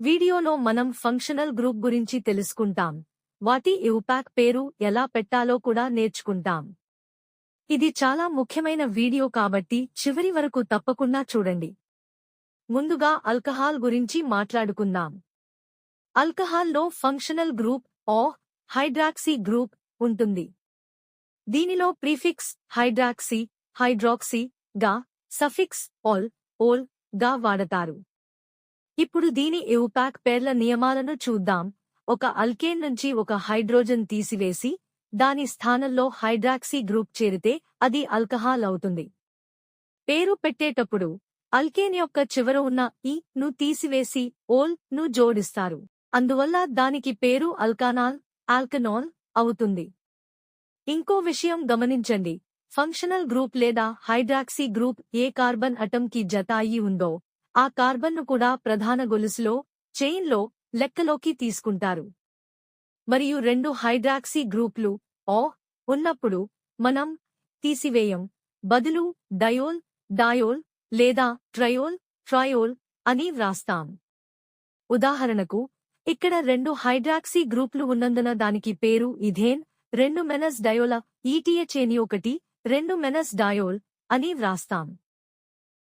వీడియోలో మనం functional group గురించి తెలుసుకుంటాం. వాటి ఇవ్పాక్ పేరు ఎలా పెట్టాలో కూడా నేర్చుకుంటాం. ఇది చాలా ముఖ్యమైన వీడియో కాబట్టి చివరి వరకు తప్పకుండా చూడండి. ముందుగా ఆల్కహాల్ గురించి మాట్లాడుకుందాం. ఆల్కహాల్లో functional group O hydroxy group ఉంటుంది. దీనిలో ప్రీఫిక్స్ హైడ్రాక్సీ హైడ్రాక్సీ గా సఫిక్స్ ఓల్ ఓల్గా వాడతారు. ఇప్పుడు దీని ఎవుపాక్ పేర్ల నియమాలను చూద్దాం. ఒక అల్కేన్ నుంచి ఒక హైడ్రోజన్ తీసివేసి దాని స్థానంలో హైడ్రాక్సీ గ్రూప్ చేరితే అది ఆల్కహాల్ అవుతుంది. పేరు పెట్టేటప్పుడు అల్కేన్ యొక్క చివర ఉన్న ఈ ను తీసివేసి ఓల్ను జోడిస్తారు. అందువల్ల దానికి పేరు అల్కానాల్ ఆల్కనాల్ అవుతుంది. ఇంకో విషయం గమనించండి. ఫంక్షనల్ గ్రూప్ లేదా హైడ్రాక్సీ గ్రూప్ ఏ కార్బన్ అటమ్కి జత అయి ఉందో ఆ కార్బన్ను కూడా ప్రధాన గొలుసులో చైన్లో లెక్కలోకి తీసుకుంటారు. మరియు రెండు హైడ్రాక్సీ గ్రూప్లు ఓ ఉన్నప్పుడు మనం తీసివేయం. బదులు డయోల్ డయోల్ లేదా ట్రయోల్ ట్రయోల్ అని వ్రాస్తాం. ఉదాహరణకు ఇక్కడ రెండు హైడ్రాక్సీ గ్రూప్లు ఉన్నందున దానికి పేరు ఇథేన్ రెండు మెనస్ డయోల ఈటీయ చేని ఒకటి రెండు మెనస్ డయోల్ అని వ్రాస్తాం.